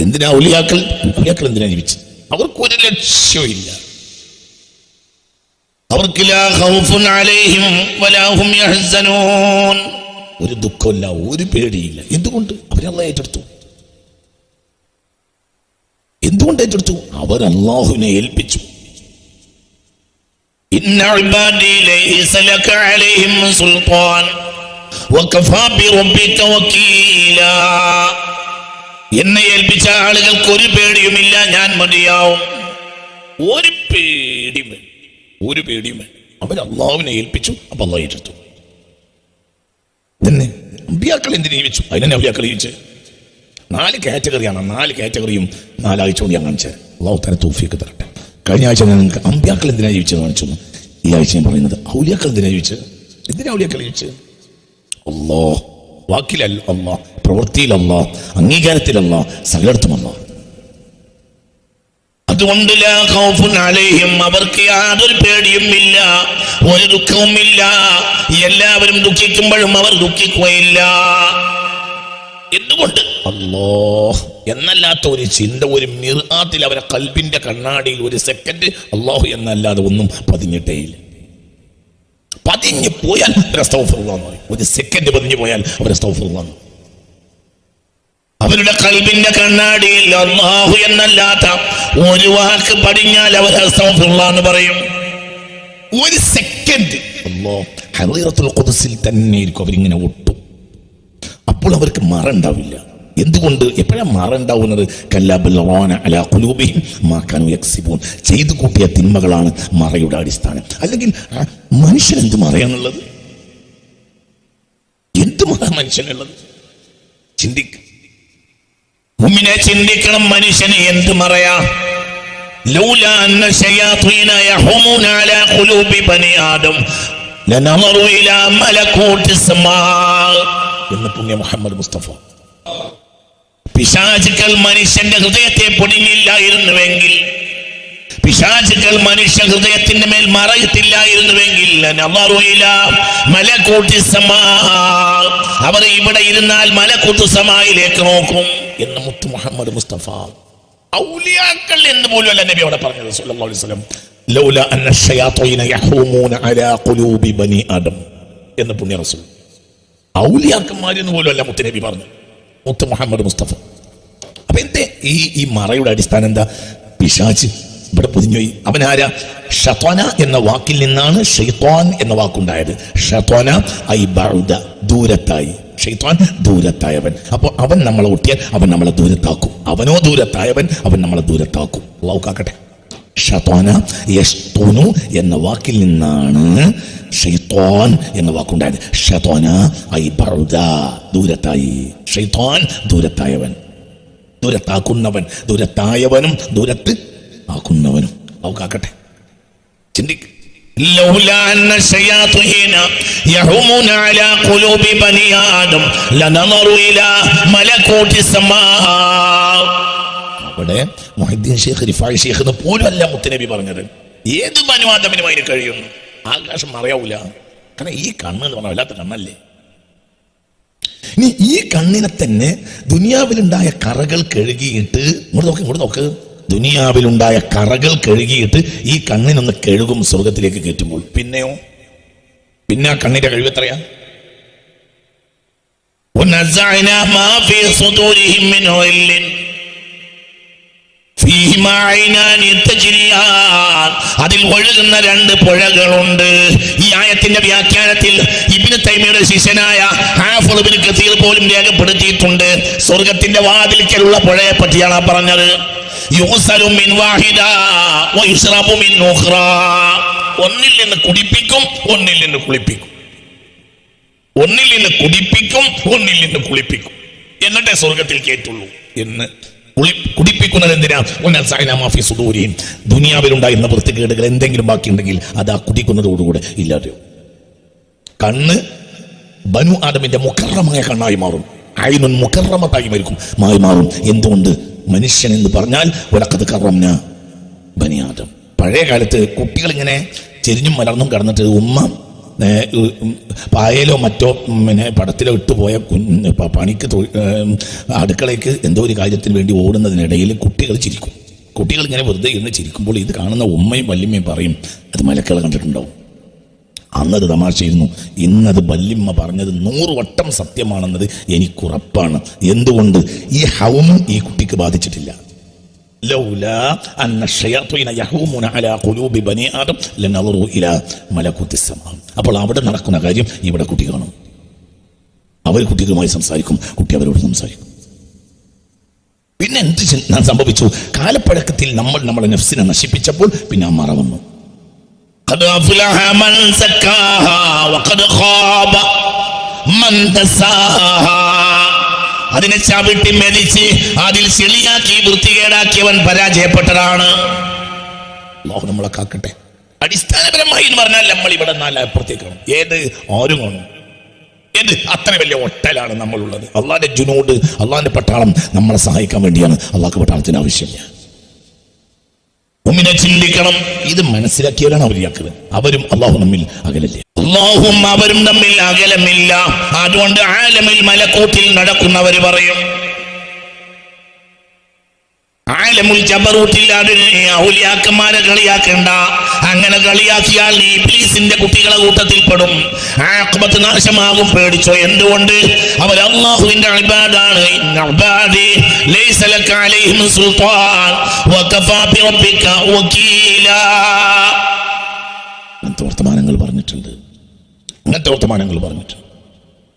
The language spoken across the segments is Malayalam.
എന്തിനാ ഔലിയാക്കൾ? ഒലിയാക്കൾ എന്തിനാ ജീവിച്ചത്? അവർക്ക് ലാ ഖൗഫുൻ അലൈഹിം വലാ യഹ്സനൂൻ. ഒരു ദുഃഖമില്ല ഒരു പേടിയില്ല. എന്തുകൊണ്ട്? അവരല്ല ഏറ്റെടുത്തു. എന്തുകൊണ്ട് ഏറ്റെടുത്തു? അവർ അള്ളാഹുവിനെ ഏൽപ്പിച്ചു. ഇന്ന എന്നെ ഏൽപ്പിച്ച ആളുകൾക്ക് ഒരു പേടിയുമില്ല ഞാൻ മതിയാവും. ഒരു പേടിയും ഒരു പേടിയും. അവർ അള്ളാഹുവിനെ ഏൽപ്പിച്ചു അപ്പൊ അള്ളാഹ് ഏറ്റെടുത്തു. തന്നെ അമ്പിയാക്കൾ എന്തിനു ജീവിച്ചു അതിനെ അമ്പിയാക്കൾ ജീവിച്ച് നാല് കാറ്റഗറിയാണ്. നാല് കാറ്റഗറിയും നാലാഴ്ച ഞാൻ കാണിച്ചത് അള്ളാഹു തന്നെ തോഫിയൊക്കെ തരട്ടെ. കഴിഞ്ഞ ആഴ്ച ഞാൻ നിങ്ങൾക്ക് അമ്പിയാക്കൾ എന്തിനാ ജീവിച്ചത് കാണിച്ചു ഈ ആഴ്ച ഞാൻ പറയുന്നത് ഔലിയാക്കൾ എന്തിനാ ജീവിച്ചത്? എന്തിനാ ഔലിയാക്കൾ ജീവിച്ചത്? അല്ലോ വാക്കിലല്ല അല്ല പ്രവൃത്തിയിലല്ല അംഗീകാരത്തിലല്ല സകലടത്തുമല്ല അതുകൊണ്ട് അവർക്ക് യാതൊരു പേടിയും ഇല്ല ഒരു ദുഃഖവും ഇല്ല. എല്ലാവരും ദുഃഖിക്കുമ്പോഴും അവർ ദുഃഖിക്കുകയില്ല. എന്തുകൊണ്ട്? അല്ലോ എന്നല്ലാത്ത ഒരു ചിന്ത ഒരു മിർആത്തിൽ അവരെ കൽബിന്റെ കണ്ണാടിയിൽ ഒരു സെക്കൻഡ് അള്ളാഹു എന്നല്ലാതെ ഒന്നും പതിഞ്ഞിട്ടേയില്ല പതിഞ്ഞു പോയാൽ ഒരു സെക്കൻഡ് പതിഞ്ഞു പോയാൽ അവരസ്തൗഫുള്ളാന്ന് അവരുടെ കൽബിന്റെ കണ്ണാടിയിൽ അള്ളാഹു എന്നല്ലാത്ത ഒരു വാക്ക് പടിഞ്ഞാൽ അവർ എന്ന് പറയും. ഒരു സെക്കൻഡ് ഹറീറത്തുൽ ഖുദ്സിൽ തന്നെ ആയിരിക്കും അവരിങ്ങനെ ഒട്ടും. അപ്പോൾ അവർക്ക് മറ ഉണ്ടാവില്ല. എന്തുകൊണ്ട് എപ്പോഴാണ് മറ ഉണ്ടാവുന്നത്? കല്ലാബിൻ അലാ കുലൂബിഹിം മാക്കാനു യക്സിബൂൻ. ചെയ്തു കൂട്ടിയ തിന്മകളാണ് മറയുടെ അടിസ്ഥാനം. അല്ലെങ്കിൽ മനുഷ്യൻ എന്ത് മറയാണുള്ളത്? എന്ത് മറ മനുഷ്യനുള്ളത്? ചിന്തിക്ക. മുമ്പിനെ ചിന്തിക്കണം മനുഷ്യന് എന്ത് മറയാ? യഹുമൂന ബനി ആദം. ഇലാ എന്ന് പുണ്യ മുഹമ്മദ് മുസ്തഫ. പിശാചുക്കൾ മനുഷ്യന്റെ ഹൃദയത്തെ പൊടിഞ്ഞില്ലായിരുന്നുവെങ്കിൽ പിശാചുക്കൾ മനുഷ്യ ഹൃദയത്തിന്റെ മേൽ മറയത്തില്ലായിരുന്നുവെങ്കിൽ അവർ ഇവിടെ ഇരുന്നാൽ മലക്കൂട്ടു സമായിലേക്ക് നോക്കും എന്ന് മുത്തു മുഹമ്മദ് മുസ്തഫ ഔലിയാക്കൾ എന്ന് പോലും അല്ല നബി അവിടെ പറഞ്ഞത് സല്ലല്ലാഹു അലൈഹി വസല്ലം. ലൗല യഹൂമൂന അലാ ഖുലൂബി ബനി ആദം എന്ന് പുണ്യ റസൂൽ. ഔലിയാക്കന്മാരെന്ന് പോലും അല്ല മുത്ത് നബി പറഞ്ഞു മുത്ത് മുഹമ്മദ് മുസ്തഫ. അപ്പൊ എന്തേ? ഈ ഈ മറയുടെ അടിസ്ഥാനം എന്താ? പിശാച്ച് ഇവിടെ പൊതിഞ്ഞുപോയി അവനാരാ ഷത്വാന എന്ന വാക്കിൽ നിന്നാണ് ഷെയ്ത്വാൻ എന്ന വാക്കുണ്ടായത്. ഷത്വാന ഐ ബൗദ ദൂരത്തായി. ഷെയ്ത്വാൻ ദൂരത്തായവൻ. അപ്പോൾ അവൻ നമ്മളെ ഒട്ടിയാൽ അവൻ നമ്മളെ ദൂരത്താക്കും. അവനോ ദൂരത്തായവൻ അവൻ നമ്മളെ ദൂരത്താക്കും. അള്ളാഹു കാക്കട്ടെ. ഷത്വാന യസ്തുനു എന്ന വാക്കിൽ നിന്നാണ് ഷെയ്ത്വാൻ എന്ന വാക്കുണ്ടായത് ഷത്വാന ഐ ബൗദ ദൂരത്തായി ഷെയ്ത്വാൻ ദൂരത്തായവൻ ദൂരത്താക്കുന്നവൻ ദൂരത്തായവനും ദൂരത്ത് ആക്കുന്നവനും അവക്കാക്കട്ടെ ചിന്തിക്ക് لولا أن الشياطين يهمون على قلوب بني آدم لنظروا إلى ملكوت السماء അവിടെ മൊഹിദ്ദീൻ ഷേഖ് റിഫായ് ഷേഖ് എന്ന് പോലും അല്ല മുത്തനബി പറഞ്ഞത് ഏത് ബനുവാദമിനും അതിന് കഴിയുന്നു ആകാശം മറയാവൂല കാരണം ഈ കണ്ണ് എന്ന് പറഞ്ഞാൽ വല്ലാത്ത കണ്ണല്ലേ ഇനി ഈ കണ്ണിനെ തന്നെ ദുനിയാവിലുണ്ടായ കറകൾ കഴുകിയിട്ട് ഇങ്ങോട്ട് നോക്ക് ഇങ്ങോട്ട് നോക്ക് ദുനിയാവിലുണ്ടായ കറകൾ കഴുകിയിട്ട് ഈ കണ്ണിനൊന്ന് കഴുകും സ്വർഗത്തിലേക്ക് കയറ്റുമ്പോൾ പിന്നെയോ പിന്നെ ആ കണ്ണിന്റെ കഴിവ് എത്രയാ ونزعنا ما في صدورهم من غل فيهما عينان تجريان അതിൽ ഒഴുകുന്ന രണ്ട് പുഴകളുണ്ട്. ഈ ആയത്തിന്റെ വ്യാഖ്യാനത്തിൽ ഇബ്നു തൈമയുടെ ശിഷ്യനായ ഹാഫിദ് ഇബ്നു കസീർ പോലും രേഖപ്പെടുത്തിയിട്ടുണ്ട്. സ്വർഗത്തിന്റെ വാതിൽക്കലുള്ള പുഴയെ പറ്റിയാണ് പറഞ്ഞത്. ഒന്നിൽ നിന്ന് കുടിപ്പിക്കും ഒന്നിൽ നിന്ന് കുളിപ്പിക്കും. ഒന്നിൽ നിന്ന് കുടിപ്പിക്കും ഒന്നിൽ നിന്ന് കുളിപ്പിക്കും. എന്നിട്ടേ സ്വർഗത്തിൽ കേട്ടുള്ളൂ എന്ന് കുടിപ്പിക്കുന്നത് എന്തിനാ? സുദൂരിയും ദുനിയാവിലുണ്ടായിരുന്ന വൃത്തികേടുകൾ എന്തെങ്കിലും ബാക്കിയുണ്ടെങ്കിൽ അത് ആ കുടിക്കുന്നതോടുകൂടെ ഇല്ലാതെ കണ്ണ് ബനു ആദമിന്റെ മുക്കറമായ കണ്ണായി മാറും. അയിനുൻ മുക്കറമത്തായി മരിക്കും. മായി മാറും. എന്തുകൊണ്ട്? മനുഷ്യൻ എന്ന് പറഞ്ഞാൽ ഒരക്കത് കറംന ബനിയാദം പഴയ കാലത്ത് കുട്ടികൾ ഇങ്ങനെ ചെരിഞ്ഞും മലർന്നും കടന്നിട്ട് ഉമ്മ പായലോ മറ്റോ പിന്നെ പടത്തിലോ ഇട്ടുപോയ കുഞ്ഞ് പണിക്ക് അടുക്കളയ്ക്ക് എന്തോ ഒരു കാര്യത്തിന് വേണ്ടി ഓടുന്നതിനിടയിൽ കുട്ടികൾ ചിരിക്കും. കുട്ടികൾ ഇങ്ങനെ വെറുതെ ഇരുന്ന് ചിരിക്കുമ്പോൾ ഇത് കാണുന്ന ഉമ്മയും വല്യമ്മയും പറയും അത് മലക്കൾ കണ്ടിട്ടുണ്ടാവും. അന്നത് തമാശയിരുന്നു ഇന്നത് വല്യമ്മ പറഞ്ഞത് നൂറ് വട്ടം സത്യമാണെന്നത് എനിക്കുറപ്പാണ്. എന്തുകൊണ്ട്? ഈ ഹവും ഈ കുട്ടിക്ക് ബാധിച്ചിട്ടില്ല. لولا أن الشياطين يهومون على قلوب بني آدم لنظروا إلى ملكوت السماء അപ്പോൾ അവിടെ നടക്കുന്ന കാര്യം ഇവിടെ കുട്ടി കാണും അവർ കുട്ടികളുമായി സംസാരിക്കും കുട്ടി അവരോട് സംസാരിക്കും പിന്നെ എന്ത് ചി- സംഭവിച്ചു കാലപ്പഴക്കത്തിൽ നമ്മൾ നമ്മുടെ നഫ്സിനെ നശിപ്പിച്ചപ്പോൾ പിന്നെ ആ മറ വന്നു قد അതിനെ ചവിട്ടി മെതിച്ച് അതിൽ ചെളിയാക്കി വൃത്തികേടാക്കിയവൻ പരാജയപ്പെട്ടതാണ്. നമ്മളെ കാക്കട്ടെ. അടിസ്ഥാനപരമായി എന്ന് പറഞ്ഞാൽ നമ്മൾ ഇവിടെ നാല് അപ്പുറത്തേക്കാണ്. ഏത്? ആരും കാണും. എന്ത്? അത്ര വലിയ ഒട്ടലാണ് നമ്മളുള്ളത്. അള്ളാന്റെ ജുനോട് അള്ളാന്റെ പട്ടാളം നമ്മളെ സഹായിക്കാൻ വേണ്ടിയാണ്. അള്ളാഹ് പട്ടാളത്തിന് ആവശ്യമില്ല. മുമ്പിനെ ചിന്തിക്കണം. ഇത് മനസ്സിലാക്കിയവരാണ് അവരിയാക്കുന്നത് അവരും അള്ളാഹു നമ്മിൽ അകലല്ലേ? അള്ളാഹും അവരും തമ്മിൽ അകലമില്ല. അതുകൊണ്ട് ആലമിൽ മലക്കൂട്ടിൽ നടക്കുന്നവര് പറയും ആലമുൽ ജബറൂട്ടില്ലാതെ ഔലിയാക്കന്മാരെ കളിയാക്കണ്ട. അങ്ങനെ കളിയാക്കിയാൽ നീ ഇബ്ലീസിന്റെ കുട്ടികളെ കൂട്ടത്തിൽപ്പെടും ആക്ബത്ത് നാശമാകും പേടിച്ചോ? എന്തുകൊണ്ട്? അവർ അള്ളാഹുവിന്റെ അൽബാദാണ് വർത്തമാനങ്ങൾ പറഞ്ഞിട്ടുണ്ട്. അങ്ങനത്തെ വർത്തമാനങ്ങൾ പറഞ്ഞിട്ടുണ്ട്.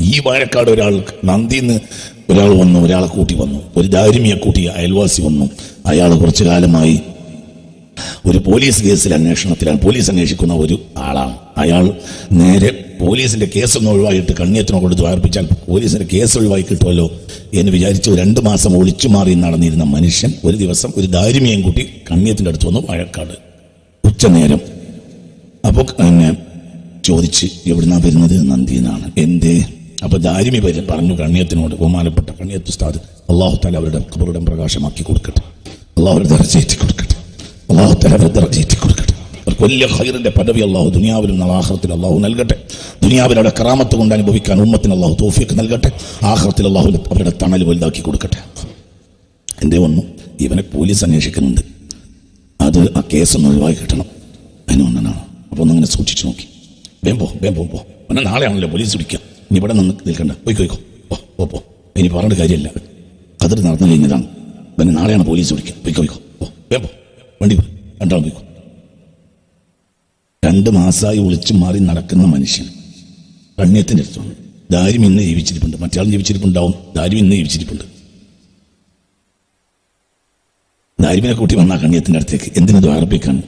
ഈ വാഴക്കാട് ഒരാൾ നന്ദിന്ന് ഒരാൾ വന്നു ഒരാളെ കൂട്ടി വന്നു. ഒരു ദാരിമിയെ കൂട്ടി അയൽവാസി വന്നു. അയാൾ കുറച്ചു കാലമായി ഒരു പോലീസ് കേസിൽ അന്വേഷണത്തിലാണ്. പോലീസ് അന്വേഷിക്കുന്ന ഒരു ആളാണ്. അയാൾ നേരെ പോലീസിന്റെ കേസ് ഒഴിവായിട്ട് കണ്ണിയത്തിനെ കൊണ്ട് ദ്വാർപ്പിച്ചാൽ പോലീസിന്റെ കേസ് ഒഴിവായി കിട്ടുമല്ലോ എന്ന് വിചാരിച്ച് രണ്ട് മാസം ഒളിച്ചു മാറി നടന്നിരുന്ന മനുഷ്യൻ ഒരു ദിവസം ഒരു ദാരിമിയും കൂട്ടി കണ്ണിയത്തിന്റെ അടുത്ത് വന്നു വഴക്കാട്. ഉച്ചനേരം. അപ്പോൾ ചോദിച്ച് എവിടുന്നാ വരുന്നത്? നന്ദിന്നാണ് എന്തേ? അപ്പൊ ദാരിമി പേര് പറഞ്ഞു കണ്ണിയത്തിനോട് ബഹുമാനപ്പെട്ട കണ്ണിയത്ത് ഉസ്താദ് അള്ളാഹു താല അവരുടെ കബറുടം പ്രകാശമാക്കി കൊടുക്കട്ടെ. അള്ളാഹു അവരുടെ ദർജയേറ്റി കൊടുക്കട്ടെ. അള്ളാഹു താല അവരുടെ ദർജയേറ്റി കൊടുക്കട്ടെ. അവർക്ക് വലിയ ഹൈറിന്റെ പദവി അള്ളാഹു ദുനിയാവിലും ആഹ്റത്തിൽ അള്ളാഹു നൽകട്ടെ. ദുനിയാവിലൂടെ കറാമത്ത് കൊണ്ട് അനുഭവിക്കാൻ ഉമ്മത്തിന് അള്ളാഹു തോഫിക്ക് നൽകട്ടെ. ആഹ്റത്തിൽ അള്ളാഹു അവരുടെ തണൽ വലുതാക്കി കൊടുക്കട്ടെ. എന്തേ ഒന്നും ഇവനെ പോലീസ് അന്വേഷിക്കുന്നുണ്ട്. അത് ആ കേസൊന്ന് ഒഴിവാക്കി കിട്ടണം. അതിനൊന്നാണ് അപ്പൊ അപ്പോൾ ഒന്നിങ്ങനെ സൂക്ഷിച്ചു നോക്കി. വേം പോ വേം പോ പിന്നെ നാളെയാണല്ലോ പോലീസ് പിടിക്കുക ഇനി ഇവിടെ നിന്ന് നിൽക്കണ്ട. പോയിക്കോ ഓ ഓ പോ ഇനി പറഞ്ഞിട്ട് കാര്യമില്ല. കതിർ നടന്നു കഴിഞ്ഞതാണ്. പിന്നെ നാളെയാണ് പോലീസ് വിളിക്കുക. പോയിക്കോ ഓ പോ വേം പോ. വണ്ടി പോ രണ്ടാളും പോയിക്കോ. രണ്ട് മാസമായി ഒളിച്ചു മാറി നടക്കുന്ന മനുഷ്യൻ കണ്ണിയത്തിന്റെ അടുത്താണ് ദാരിം ഇന്ന് ജീവിച്ചിരിപ്പുണ്ട്. മറ്റാളും ജീവിച്ചിരിപ്പുണ്ടാവും. ദാരിം ഇന്ന് ജീവിച്ചിരിപ്പുണ്ട്. ദാരിമിനെ കൂട്ടി വന്ന കണ്ണിയത്തിന്റെ അടുത്തേക്ക്. എന്തിനത് ആർപ്പിക്കാണ്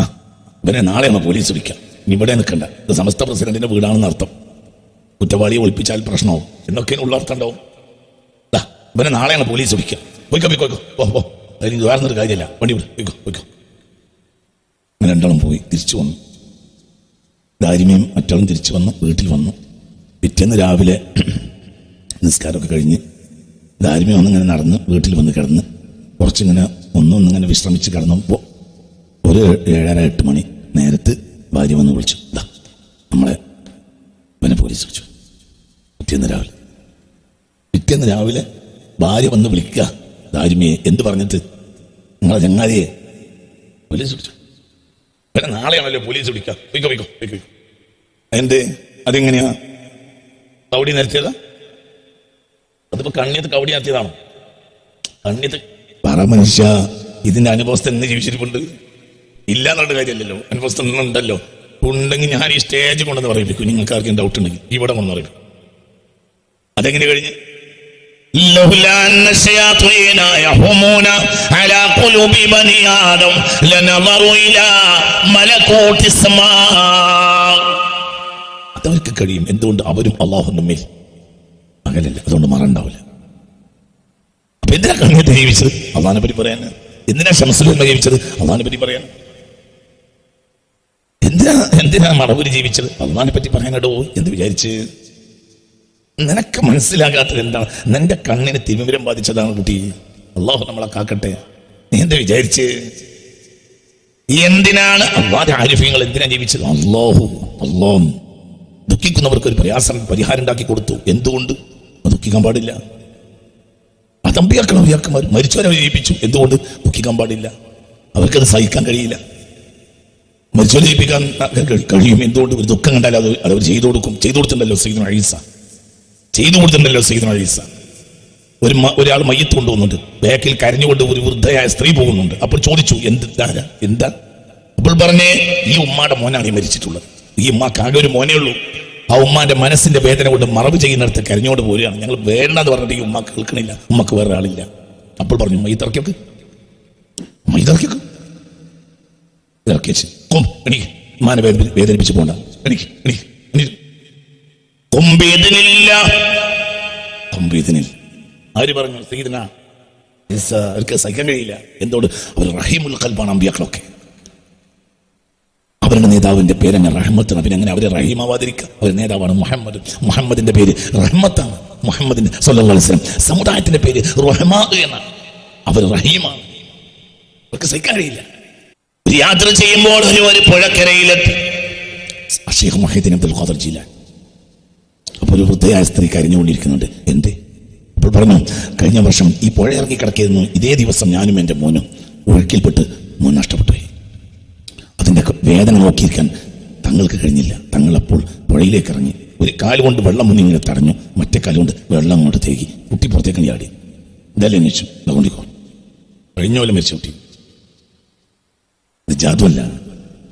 ആ ഇവനെ നാളെയാണ് പോലീസ് വിളിക്കുക. ഇവിടെ നിൽക്കണ്ട. ഇത് സമസ്ത പ്രസിഡന്റിന്റെ വീടാണെന്ന് അർത്ഥം കുറ്റവാളിയെ ഒളിപ്പിച്ചാൽ പ്രശ്നമാവും എന്നൊക്കെ ഉള്ള അർത്ഥം ഉണ്ടാവും ദാ, ഇവനെ നാളെയാണ് പോലീസ് വിളിക്കുക പോയിക്കോ പോയിക്കോ ഓ ഓ അതിന് വേറൊരു കാര്യമില്ല. വണ്ടി വിടും. പോയിക്കോ പോയിക്കോ. അങ്ങനെ രണ്ടാളും പോയി തിരിച്ചു വന്നു. ദാരിമയും മറ്റാളും തിരിച്ചു വന്നു വീട്ടിൽ വന്നു. പിറ്റേന്ന് രാവിലെ നിസ്കാരമൊക്കെ കഴിഞ്ഞ് ദാരിമ ഒന്നിങ്ങനെ നടന്ന് വീട്ടിൽ വന്ന് കിടന്ന് കുറച്ചിങ്ങനെ ഒന്നൊന്നിങ്ങനെ വിശ്രമിച്ച് കിടന്നപ്പോൾ ഒരു ഏഴര എട്ട് മണി നേരത്ത് ഭാര്യ വന്ന് വിളിച്ചു. നമ്മളെ ഇവനെ പോലീസ് വിളിച്ചു പിറ്റേന്ന് രാവിലെ പിറ്റേന്ന് രാവിലെ ഭാര്യ വന്ന് വിളിക്കുക. ദാരിമയെ എന്ത് പറഞ്ഞിട്ട്? നിങ്ങളെ ചങ്ങാതിയെ പോലീസ് വിളിച്ചു? പിന്നെ നാളെയാണല്ലോ പോലീസ് വിളിക്കുക. പോയിക്കോ പോയിക്കോ. എന്തേ അതെങ്ങനെയാ? കവടി നിരത്തിയതാ? അതിപ്പോ കണ്ണിയത്ത് കവടി നടത്തിയതാണോ കണ്ണിയത്ത് പറ മനുഷ്യ ഇതിന്റെ അനുഭവസ്ഥ എന്ന് ജീവിച്ചിരിപ്പുണ്ട്. ഇല്ല എന്നുള്ള കാര്യമല്ലല്ലോ. അനുഭവസ്ഥ ഉണ്ടല്ലോ ഉണ്ടെങ്കിൽ ഞാൻ ഈ സ്റ്റേജ് കൊണ്ടെന്ന് പറയിപ്പിക്കും. നിങ്ങൾക്ക് ആർക്കും ഡൗട്ട് ഉണ്ടെങ്കിൽ. ഇവിടെ കൊണ്ടെന്ന് പറയിപ്പിക്കും. അതെങ്ങനെ കഴിഞ്ഞ്? لولا أن الشياطين يهمون على قلوب بني آدم لنظروا إلى ملكوت السماء അതവർക്ക് കഴിയും എന്തുകൊണ്ട് അവരും അള്ളാഹു നമ്മിൽ അകലല്ല അതുകൊണ്ട് മറണ്ടാവില്ല അപ്പൊ എന്തിനാ കണ്ണിയത്തെ ജീവിച്ചത് അള്ളഹാനെ പറ്റി പറയാൻ എന്തിനാ ശംസുലന്മ ജീവിച്ചത് അള്ളഹാനെ പറ്റി പറയാൻ എന്തിനാ എന്തിനാ മടവൂര് ജീവിച്ചത് അള്ളഹാനെ പറ്റി പറയാനിടോ എന്ന് വിചാരിച്ച് നിനക്ക് മനസ്സിലാകാത്തത് എന്താണ്? നിന്റെ കണ്ണിന് തിമിരം ബാധിച്ചതാണ് കുട്ടി. അള്ളാഹു നമ്മളെ കാക്കട്ടെ. നീ എന്താ വിചാരിച്ച്? എന്തിനാണ് അള്ളാന്റെ ആരിഫ്യങ്ങൾ എന്തിനാ ജീവിച്ചത്? അള്ളാഹു അള്ളാഹും. ദുഃഖിക്കുന്നവർക്ക് ഒരു പ്രയാസം പരിഹാരം ഉണ്ടാക്കി കൊടുത്തു. എന്തുകൊണ്ട്? ദുഃഖിക്കാൻ പാടില്ല. അതമ്പിയാക്കണം അമ്പിയാക്കന്മാർ മരിച്ചവരെ ജയിപ്പിച്ചു. എന്തുകൊണ്ട്? ദുഃഖിക്കാൻ പാടില്ല. അവർക്കത് സഹിക്കാൻ കഴിയില്ല. മരിച്ചവരെ ജയിപ്പിക്കാൻ കഴിയും. എന്തുകൊണ്ട്? ഒരു ദുഃഖം കണ്ടാൽ അത് അവർ ചെയ്തു കൊടുക്കും. ചെയ്തു കൊടുത്തിട്ടുണ്ടല്ലോ സീദുൻ അഴീസ ചെയ്തു കൊടുത്തിട്ടുണ്ടല്ലോ സീതന ഒരു ഒരാൾ മയ്യത്ത് കൊണ്ടുപോകുന്നുണ്ട്. ബാക്കിൽ കരഞ്ഞുകൊണ്ട് ഒരു വൃദ്ധയായ സ്ത്രീ പോകുന്നുണ്ട്. അപ്പോൾ ചോദിച്ചു എന്താ എന്താ? അപ്പോൾ പറഞ്ഞേ ഈ ഉമ്മാടെ മോനാണ് ഈ മരിച്ചിട്ടുള്ളത്. ഈ ഉമ്മാക്ക് ആകെ ഒരു മോനേ ഉള്ളൂ. ആ ഉമ്മാന്റെ മനസ്സിന്റെ വേദന കൊണ്ട് മറവ് ചെയ്യുന്നിടത്ത് കരഞ്ഞോട് പോരുകയാണ് ഞങ്ങൾ വേണ്ടെന്ന് പറഞ്ഞിട്ട് ഈ ഉമ്മ കേൾക്കണില്ല. ഉമ്മക്ക് വേറെ ആളില്ല. അപ്പോൾ പറഞ്ഞു മൈ മയ്യത്തിറക്കിയൊക്കെ മൈ കൊം എനിക്ക് ഉമ്മാനെ വേദന വേദനിപ്പിച്ച് പോണ്ട. എനിക്ക് എനിക്ക് ആര് പറഞ്ഞു? സീതന അവർക്ക് സഹിക്കാൻ കഴിയില്ല. എന്തുകൊണ്ട്? അവർ റഹീമുൽ കൽബാണ് അമ്പിയാക്കളൊക്കെ. അവരുടെ നേതാവിന്റെ പേരങ്ങനെ റഹ്മത്താണ് പിന്നെ അങ്ങനെ അവരെ റഹീമാവാതിരിക്കുക അവരുടെ നേതാവാണ് മുഹമ്മദ്. മുഹമ്മദിന്റെ പേര് റഹ്മത്താണ്. മുഹമ്മദിന്റെ വസല്ലം. സമുദായത്തിന്റെ പേര് റഹ്മാ എന്നാണ്. അവർ റഹീമാണ്. അവർക്ക് സഹിക്കാൻ കഴിയില്ല. യാത്ര ചെയ്യുമ്പോൾ ഒരു ഒരു പുഴക്കരയിലെത്തി അഷേഖ് മഹീദിനെ അബ്ദുൽ ഖാദർ ജീലാൻ അപ്പോൾ ഒരു വൃദ്ധയായ സ്ത്രീ കരഞ്ഞുകൊണ്ടിരിക്കുന്നുണ്ട്. എന്തേ? അപ്പോൾ പറഞ്ഞു കഴിഞ്ഞ വർഷം ഈ പുഴ ഇറങ്ങി കിടക്കിയിരുന്നു. ഇതേ ദിവസം ഞാനും എന്റെ മോനും ഒഴുക്കിൽപ്പെട്ട് മോൻ നഷ്ടപ്പെട്ടു. അതിന്റെ വേദന നോക്കിയിരിക്കാൻ തങ്ങൾക്ക് കഴിഞ്ഞില്ല. തങ്ങൾ അപ്പോൾ പുഴയിലേക്ക് ഇറങ്ങി. ഒരു കാൽ കൊണ്ട് വെള്ളം മുന്നിൽ ഇങ്ങനെ തടഞ്ഞു. മറ്റേ കാൽ കൊണ്ട് വെള്ളം അങ്ങോട്ട് തേകി. കുട്ടി പുറത്തേക്ക് ചാടി. ഇതല്ലേ അന്വേഷിച്ചു അതുകൊണ്ടിക്കോ കഴിഞ്ഞ പോലെ മരിച്ച കുട്ടി. ഇത് ജാതുവല്ല.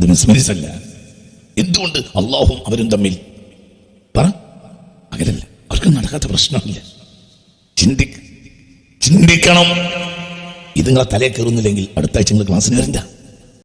ഇത് മിസ്മരിസല്ല. എന്തുകൊണ്ട് അള്ളാഹും അവരും തമ്മിൽ? പറ. അകലല്ല അവർക്ക് നടക്കാത്ത പ്രശ്നമില്ല. ചിന്തി ചിന്തിക്കണം. ഇത് നിങ്ങളെ തലയെ കയറുന്നില്ലെങ്കിൽ അടുത്ത ആഴ്ച നിങ്ങൾ ക്ലാസ്സിന് വരണ്ട.